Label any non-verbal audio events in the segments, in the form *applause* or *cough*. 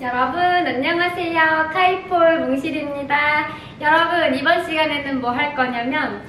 여러분 안녕하세요. 카이폴 뭉실입니다. 여러분 이번 시간에는 뭐 할 거냐면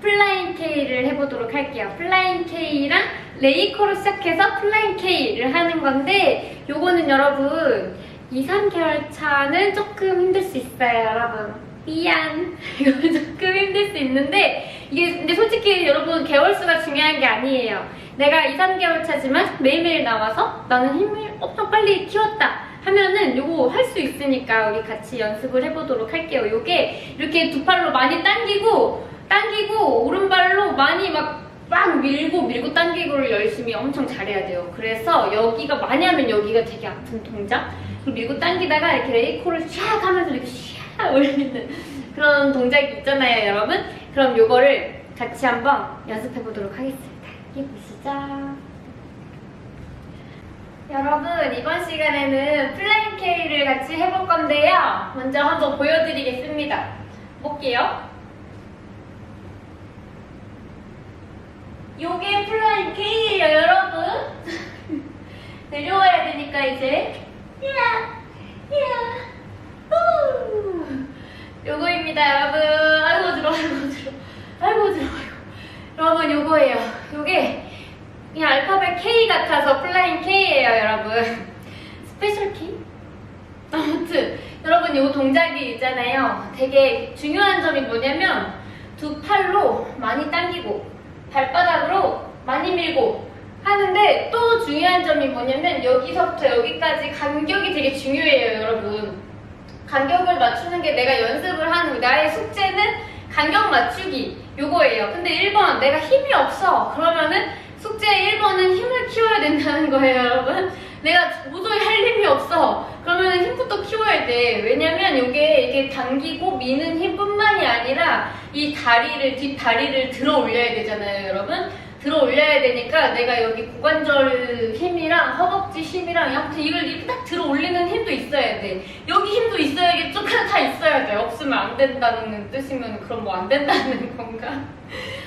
플라잉 K를 해보도록 할게요. 플라잉 K랑 레이코로 시작해서 플라잉 K를 하는 건데 요거는 여러분 2, 3개월 차는 조금 힘들 수 있어요 여러분. 미안. *laughs* 이거 조금 힘들 수 있는데 이게 근데 솔직히 여러분 개월 수가 중요한 게 아니에요 내가 2, 3개월 차지만 매일매일 나와서 나는 힘을 엄청 빨리 키웠다 하면은 요거 할 수 있으니까 우리 같이 연습을 해보도록 할게요. 요게 이렇게 두 팔로 많이 당기고 당기고 오른발로 많이 막 빡 밀고 밀고 당기고를 열심히 엄청 잘해야 돼요. 그래서 여기가 많이 하면 여기가 되게 아픈 동작 그리고 밀고 당기다가 이렇게 레이코를 샥 하면서 이렇게 샥 올리는 그런 동작이 있잖아요 여러분. 그럼 요거를 같이 한번 연습해 보도록 하겠습니다 보시죠. 여러분 이번 시간에는 플라잉 K를 같이 해볼 건데요. 먼저 한번 보여드리겠습니다. 볼게요. 요게 플라잉 K예요 여러분. *laughs* 내려와야 되니까 이제 이야 이야 후 요거입니다 여러분 아이고 들어 아이고 들어 아이고 들어 아이고 여러분 요거예요 요게 그냥 알파벳 K 같아서 플라잉 K예요 여러분 스페셜 K? 아무튼 여러분 요 동작이 있잖아요 되게 중요한 점이 뭐냐면 두 팔로 많이 당기고 발바닥으로 많이 밀고 하는데 또 중요한 점이 뭐냐면 여기서부터 여기까지 간격이 되게 중요해요 여러분. 간격을 맞추는 게 내가 연습을 하는 나의 숙제는 간격 맞추기 요거예요. 근데 1번 내가 힘이 없어. 그러면은 숙제 1번은 힘을 키워야 된다는 거예요 여러분. 내가 도저히 할 힘이 없어 그러면 힘부터 키워야 돼. 왜냐면 이게 이게 당기고 미는 힘뿐만이 아니라 이 다리를 뒷다리를 들어 올려야 되잖아요 여러분. 들어 올려야 되니까 내가 여기 고관절 힘이랑 허벅지 힘이랑 아무튼 이걸 이렇게 딱 들어 올리는 힘도 있어야 돼. 여기 힘도 있어야겠죠 다 있어야 돼. 없으면 안 된다는 뜻이면 그럼 뭐 안 된다는 *laughs* 건가?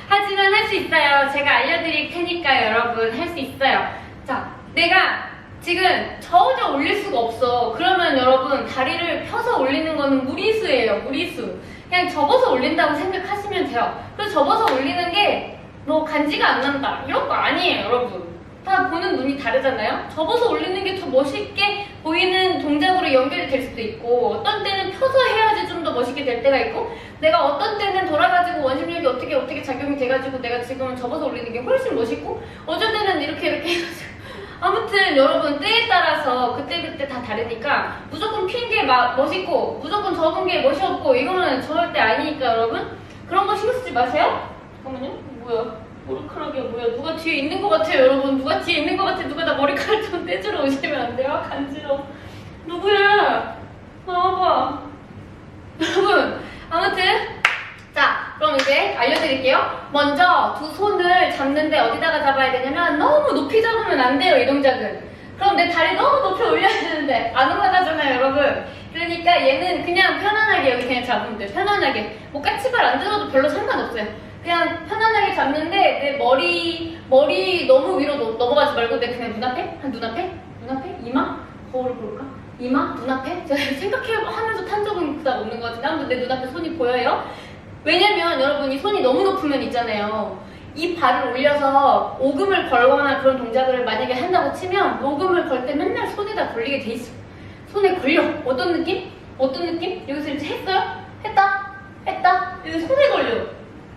하지만 할 수 있어요. 제가 알려드릴 테니까 여러분. 할 수 있어요. 자 내가 지금 전혀 올릴 수가 없어. 그러면 여러분 다리를 펴서 올리는 거는 무리수예요. 무리수. 그냥 접어서 올린다고 생각하시면 돼요. 그래서 접어서 올리는 게 뭐 간지가 안 난다. 이런 거 아니에요, 여러분. 다 보는 눈이 다르잖아요. 접어서 올리는 게 더 멋있게 보이는 동작으로 연결이 될 수도 있고 어떤 때는 펴서 해야지 좀 더 멋있게 될 때가 있고 내가 어떤 때는 돌아가지고 원심력이 어떻게 어떻게 작용이 돼가지고 내가 지금 접어서 올리는 게 훨씬 멋있고 어쩔 때는 이렇게 이렇게 해가지고 아무튼 여러분 때에 따라서 그때그때 다 다르니까 무조건 핀 게 멋있고 무조건 접은 게 멋이 없고 이거는 절대 아니니까 여러분. 그런 거 신경 쓰지 마세요. 잠깐만요. 뭐야? 머리카락이 뭐야? 누가 뒤에 있는 것 같아요 여러분. 누가 뒤에 있는 것 같아. 누가 나 머리카락 좀 떼주러 오시면 안 돼요? 간지러워 누구야? 나와봐. *laughs* 여러분 아무튼 자, 그럼 이제 알려드릴게요. 먼저 두 손을 잡는데 어디다가 잡아야 되냐면 너무 높이 잡으면 안 돼요, 이 동작은. 그럼 내 다리 너무 높이 올려야 되는데 안 올라가잖아요, 여러분. 그러니까 얘는 그냥 편안하게 여기 그냥 잡으면 돼요. 편안하게. 뭐 까치발 안 들어도 별로 상관없어요. 그냥 편안하게 잡는데 내 머리, 머리 너무 위로 넘- 넘어가지 말고 내 그냥 눈앞에? 한 눈앞에? 눈앞에? 이마? 거울을 볼까? 이마? 눈앞에? 제가 생각하면서 탄 적은 그다음 없는 것 같은데 아무튼 내 눈앞에 손이 보여요? 왜냐면 여러분 이 손이 너무 높으면 있잖아요. 이 발을 올려서 오금을 걸거나 그런 동작을 만약에 한다고 치면 오금을 걸 때 맨날 손에다 걸리게 돼 있어. 손에 걸려. 어떤 느낌? 어떤 느낌? 여기서 이제 했어요? 했다? 했다? 여기 손에 걸려.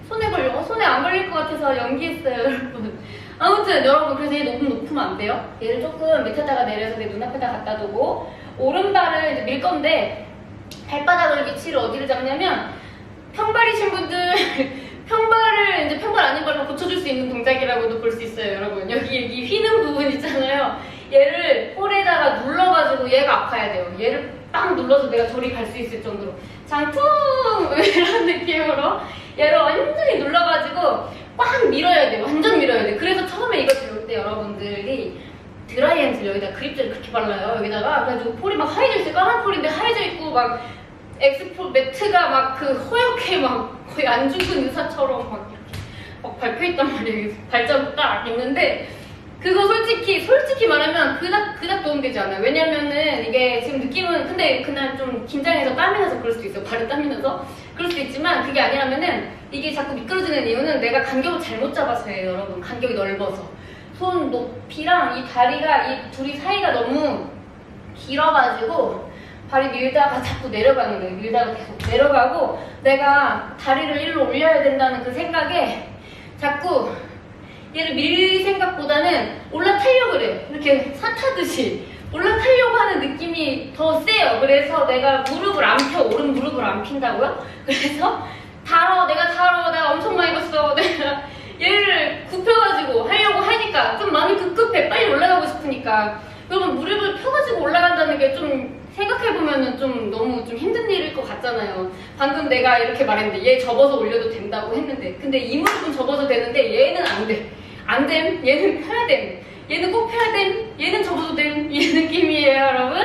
손에 걸려. 어, 손에 안 걸릴 것 같아서 연기했어요, 여러분. 아무튼 여러분 그래서 얘 너무 높으면 안 돼요. 얘를 조금 밑에다가 내려서 내 눈앞에다 갖다 두고 오른발을 이제 밀 건데 발바닥을 위치를 어디를 잡냐면 평발이신 분들 *laughs* 평발을 이제 평발 아닌 발로 고쳐줄 수 있는 동작이라고도 볼 수 있어요, 여러분. 여기 여기 휘는 부분 있잖아요. 얘를 홀에다가 눌러가지고 얘가 아파야 돼요. 얘를 딱 눌러서 내가 저리 갈 수 있을 정도로 장풍 *laughs* 이런 느낌으로 얘를 완전히 눌러가지고 꽉 밀어야 돼. 완전 밀어야 돼. 그래서 처음에 이거 배울 때 여러분들이 드라이핸드 여기다 그립젤 그렇게 발라요. 여기다가 그래가지고 폴이 막 하얘져 있어요. 까만 폴인데 하얘져 있고 막 엑스포 매트가 막 그 허옇게 막 거의 안 죽은 의사처럼 막 이렇게 막 밟혀있단 말이에요. 발자국 딱 있는데 그거 솔직히 솔직히 말하면 그닥 그닥 도움 되지 않아요. 왜냐면은 이게 지금 느낌은 근데 그날 좀 긴장해서 땀이 나서 그럴 수도 있어요. 발에 땀이 나서 그럴 수도 있지만 그게 아니라면은 이게 자꾸 미끄러지는 이유는 내가 간격을 잘못 잡아서예요, 여러분. 간격이 넓어서 손 높이랑 이 다리가 이 둘이 사이가 너무 길어가지고 발이 밀다가 자꾸 내려가는 거예요. 밀다가 계속 내려가고 내가 다리를 일로 올려야 된다는 그 생각에 자꾸 얘를 밀 생각보다는 올라타려고 그래. 이렇게 산 타듯이 올라타려고 하는 느낌이 더 세요. 그래서 내가 무릎을 안 펴. 오른 무릎을 안 핀다고요? 그래서 달어. 내가 달어. 내가 엄청 많이 봤어. *laughs* 내가 얘를 굽혀가지고 하려고 하니까 좀 마음이 급급해. 빨리 올라가고 싶으니까. 여러분 무릎을 펴가지고 올라간다는 게좀 생각해보면은 좀 너무 좀 힘든 일일 것 같잖아요. 방금 내가 이렇게 말했는데 얘 접어서 올려도 된다고 했는데 근데 이 무릎은 접어서 되는데 얘는 안 돼. 안 됨. 얘는 펴야 됨. 얘는 꼭 펴야 됨. 얘는 접어도 됨. *laughs* 이 느낌이에요, 여러분.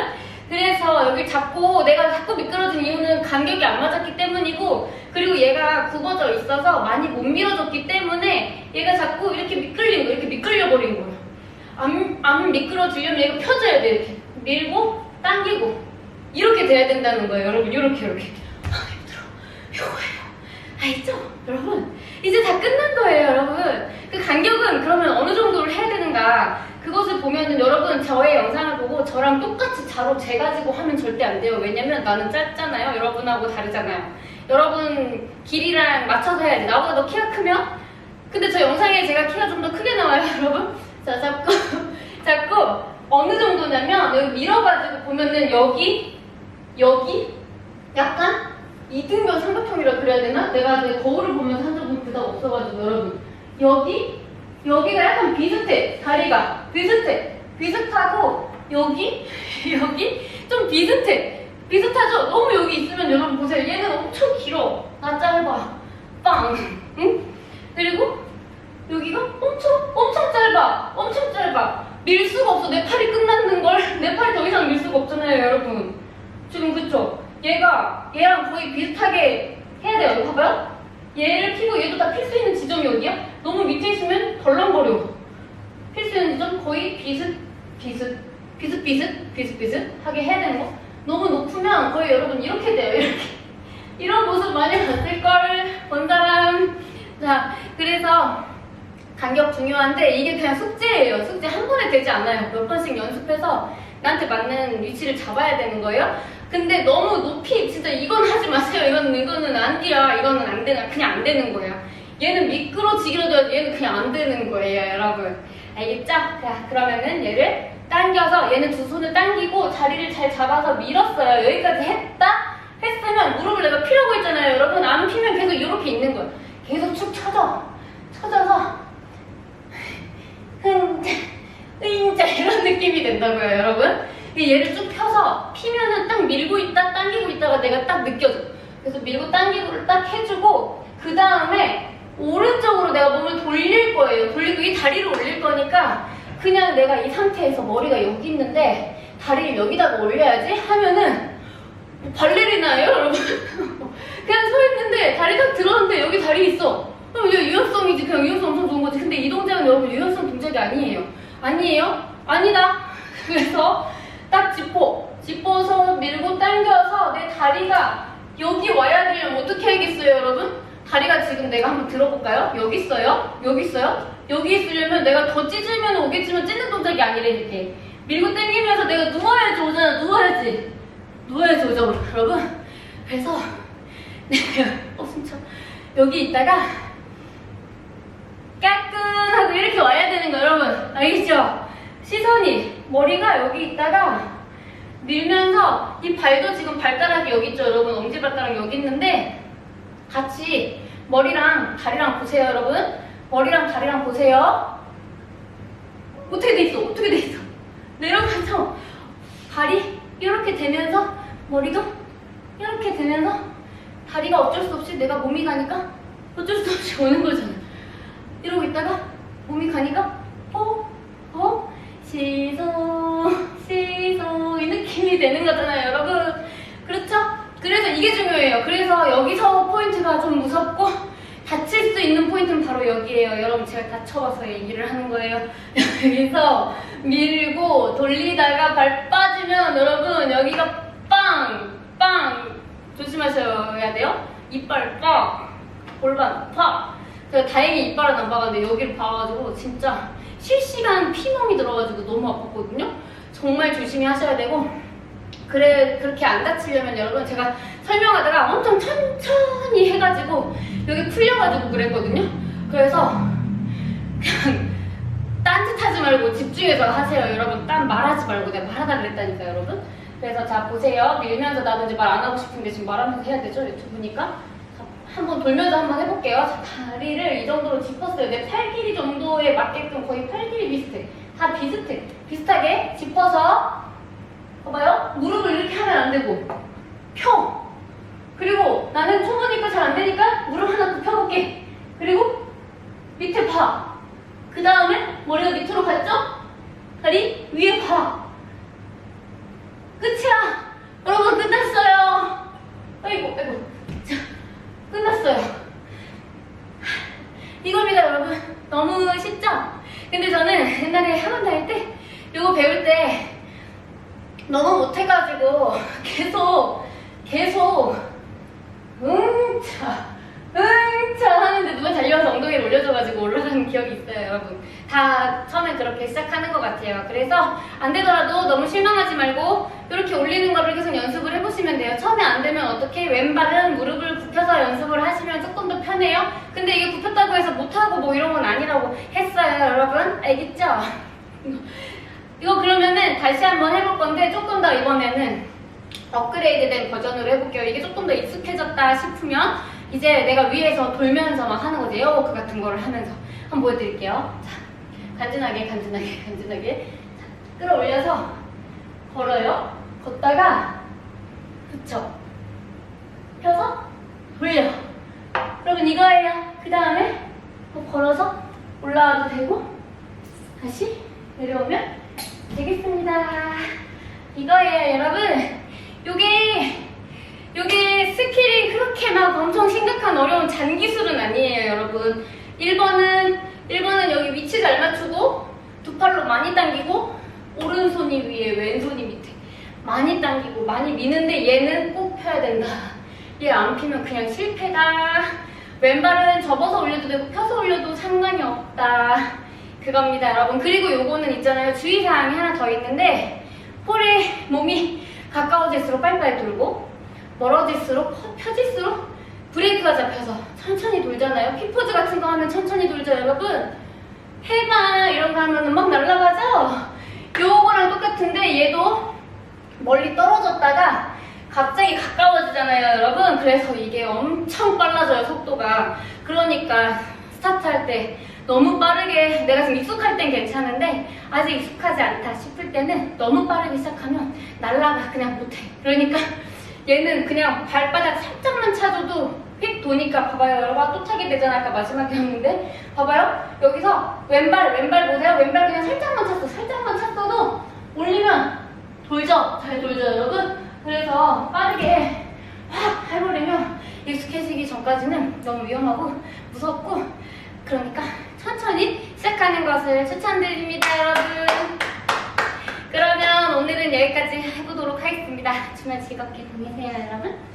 그래서 여기 잡고 내가 자꾸 미끄러진 이유는 간격이 안 맞았기 때문이고 그리고 얘가 굽어져 있어서 많이 못 밀어줬기 때문에 얘가 자꾸 이렇게 미끌린 거, 이렇게 미끌려 버린 거예요. 안, 안 미끄러지려면 얘가 펴져야 돼, 이렇게. 밀고, 당기고. 이렇게 돼야 된다는 거예요, 여러분. 이렇게, 이렇게. 아, 힘들어. 요거예요. 알죠? 여러분. 이제 다 끝난 거예요, 여러분. 그 간격은 그러면 어느 정도를 해야 되는가. 그것을 보면은 여러분 저의 영상을 보고 저랑 똑같이 자로 재가지고 하면 절대 안 돼요. 왜냐면 나는 짧잖아요. 여러분하고 다르잖아요. 여러분 길이랑 맞춰서 해야지. 나보다 너 키가 크면? 근데 저 영상에 제가 키가 좀 더 크게 나와요, *laughs* 여러분. 자, 잡고, *laughs* 잡고, 어느 정도냐면, 여기 밀어가지고 보면은 여기, 여기, 약간 이등변 삼각형이라 그래야 되나? 내가 내 거울을 보면서 한 적은 그닥 없어가지고, 여러분. 여기, 여기가 약간 비슷해. 다리가. 비슷해. 비슷하고, 여기, *laughs* 여기, 좀 비슷해. 비슷하죠? 너무 여기 있으면 여러분 보세요. 얘는 엄청 길어. 나 짧아. 빵. 응? 그리고 여기가 엄청 엄청 짧아 엄청 짧아 밀 수가 없어. 내 팔이 끝났는 걸. *laughs* 내 팔이 더 이상 밀 수가 없잖아요 여러분. 지금 그쵸? 얘가 얘랑 거의 비슷하게 해야 돼요. 이거 봐봐요. 얘를 피고 얘도 다 필 수 있는 지점이 어디야? 너무 밑에 있으면 덜렁거려. 필 수 있는 지점 거의 비슷 비슷 비슷 비슷 비슷 비슷하게 해야 되는 거. 너무 높으면 거의 여러분 이렇게 돼요 이렇게. *laughs* 이런 모습 많이 봤을 걸 본 사람. 자 그래서 간격 중요한데 이게 그냥 숙제예요. 숙제 한 번에 되지 않아요. 몇 번씩 연습해서 나한테 맞는 위치를 잡아야 되는 거예요. 근데 너무 높이 진짜 이건 하지 마세요. 이건 이거는 안 돼요. 이거는 안 되나 그냥 안 되는 거예요. 얘는 미끄러지기라도 얘는 그냥 안 되는 거예요, 여러분. 알겠죠? 자 그러면은 얘를 당겨서 얘는 두 손을 당기고 자리를 잘 잡아서 밀었어요. 여기까지 했다 했으면 무릎을 내가 피라고 했잖아요, 여러분. 안 피면 계속 이렇게 있는 거예요. 계속 축 쳐져, 쳐져서 흥자, 흥자 이런 느낌이 된다고요, 여러분. 이 얘를 쭉 펴서 피면은 딱 밀고 있다, 당기고 있다가 내가 딱 느껴져. 그래서 밀고 당기고를 딱 해주고 그 다음에 오른쪽으로 내가 몸을 돌릴 거예요. 돌리고 이 다리를 올릴 거니까 그냥 내가 이 상태에서 머리가 여기 있는데 다리를 여기다가 올려야지 하면은 뭐 발레리나예요, 여러분. *laughs* 그냥 서 있는데 다리 딱 들었는데 여기 다리 있어. 그럼 이거 유연성이지. 그냥 유연성 엄청 좋은 거지. 근데 이 동작은 여러분 유연성 동작이 아니에요. 아니에요? 아니다. 그래서 딱 짚어. 짚어서 밀고 당겨서 내 다리가 여기 와야 되려면 어떻게 해야겠어요, 여러분? 다리가 지금 내가 한번 들어볼까요? 여기 있어요? 여기 있어요? 여기 있으려면 내가 더 찢으면 오겠지만 찢는 동작이 아니라 이렇게 밀고 당기면서 내가 누워야지 오잖아. 누워야지. 누워야지 오죠, 여러분. 그래서 내가 어 진짜 여기 있다가 까꿍하고 이렇게 와야 되는 거 여러분 알겠죠? 시선이 머리가 여기 있다가 밀면서 이 발도 지금 발가락이 여기 있죠 여러분 엄지발가락 여기 있는데 같이 머리랑 다리랑 보세요 여러분 머리랑 다리랑 보세요 어떻게 돼 있어 어떻게 돼 있어 내려가서 발이 이렇게 되면서 머리도 이렇게 되면서 다리가 어쩔 수 없이 내가 몸이 가니까 어쩔 수 없이 *laughs* 오는 거잖아. 이러고 있다가 몸이 가니까? 시소 시소 이 느낌이 되는 거잖아요 여러분. 그렇죠? 그래서 이게 중요해요. 그래서 여기서 포인트가 좀 무섭고 다칠 수 있는 포인트는 바로 여기에요. 여러분 제가 다쳐봐서 얘기를 하는 거예요. *laughs* 여기서 밀고 돌리다가 발 빠지면 여러분 여기가 빵! 빵! 조심하셔야 돼요. 이빨 빵! 골반 팍! 제가 다행히 이빨은 안 박았는데 여기를 박아가지고 진짜 실시간 피멍이 들어가지고 너무 아팠거든요. 정말 조심히 하셔야 되고 그래 그렇게 안 다치려면 여러분 제가 설명하다가 엄청 천천히 해가지고 여기 풀려가지고 그랬거든요. 그래서 그냥 딴짓하지 말고 집중해서 하세요, 여러분. 딴 말하지 말고 내가 말하다 그랬다니까, 여러분. 그래서 자 보세요. 밀면서 나도 이제 말 안 하고 싶은데 지금 말하면서 해야 되죠, 유튜브니까. 자, 한번 돌면서 한번 해볼게요. 자, 다리를 이 정도로 짚었어요. 내 팔 길이 정도에 맞게끔 거의 팔 길이 비슷해. 다 비슷해. 비슷하게 짚어서 봐봐요. 무릎을 이렇게 하면 안 되고 펴. 그리고 나는 되니까 무릎 하나 더 펴볼게. 그리고 밑에 봐. 그 다음에 머리가 밑으로 갔죠? 다리 위에 봐. 끝이야. 여러분 끝났어요. 아이고 아이고. 자 끝났어요. 이겁니다 여러분. 너무 쉽죠? 근데 저는 옛날에 학원 다닐 때 이거 배울 때 너무 못해가지고 계속 계속 응차 응차 하는데 누가 달려와서 엉덩이를 올려줘가지고 올라가는 기억이 있어요 여러분 다 처음에 그렇게 시작하는 것 같아요 그래서 안 되더라도 너무 실망하지 말고 이렇게 올리는 거를 계속 연습을 해보시면 돼요 처음에 안 되면 어떻게 왼발은 무릎을 굽혀서 연습을 하시면 조금 더 편해요 근데 이게 굽혔다고 해서 못하고 뭐 이런 건 아니라고 했어요 여러분 알겠죠? *laughs* 이거 그러면은 다시 한번 해볼 건데 조금 더 이번에는 업그레이드된 버전으로 해볼게요. 이게 조금 더 익숙해졌다 싶으면 이제 내가 위에서 돌면서 막 하는 거지. 에어워크 같은 거를 하면서 한번 보여드릴게요. 자, 간지나게, 간지나게, *laughs* 간지나게. 자, 끌어올려서 걸어요. 걷다가 붙여. 펴서 돌려. 여러분 이거예요. 그 다음에 걸어서 올라와도 되고 다시 내려오면 되겠습니다. 이거예요, 여러분. 요게, 요게 스킬이 그렇게 막 엄청 심각한 어려운 잔기술은 아니에요, 여러분. 1번은, 1번은 여기 위치 잘 맞추고, 두 팔로 많이 당기고, 오른손이 위에, 왼손이 밑에. 많이 당기고, 많이 미는데 얘는 꼭 펴야 된다. 얘 안 피면 그냥 실패다. 왼발은 접어서 올려도 되고, 펴서 올려도 상관이 없다. 그겁니다, 여러분. 그리고 요거는 있잖아요. 주의사항이 하나 더 있는데, 폴의 몸이 가까워질수록 빨리빨리 돌고, 멀어질수록, 퍼- 펴질수록 브레이크가 잡혀서 천천히 돌잖아요. 피포즈 같은 거 하면 천천히 돌죠, 여러분. 해봐, 이런 거 하면 은 막 날아가죠? 요거랑 똑같은데, 얘도 멀리 떨어졌다가 갑자기 가까워지잖아요, 여러분. 그래서 이게 엄청 빨라져요, 속도가. 그러니까 스타트 할 때 너무 빠르게 내가 지금 익숙할 땐 괜찮은데 아직 익숙하지 않다 싶을 때는 너무 빠르게 시작하면 날라가 그냥 못해. 그러니까 얘는 그냥 발바닥 살짝만 차줘도 휙 도니까 봐봐요. 여러분 또 타게 되잖아 아까 마지막에 했는데. 봐봐요. 여기서 왼발 왼발 보세요. 왼발 그냥 살짝만 찼어. 살짝만 찼어도 올리면 돌죠? 잘 돌죠 여러분? 그래서 빠르게 확 해버리면 익숙해지기 전까지는 너무 위험하고 무섭고 그러니까 천천히 시작하는 것을 추천드립니다 여러분. 그러면 오늘은 여기까지 해보도록 하겠습니다. 주말 즐겁게 보내세요 여러분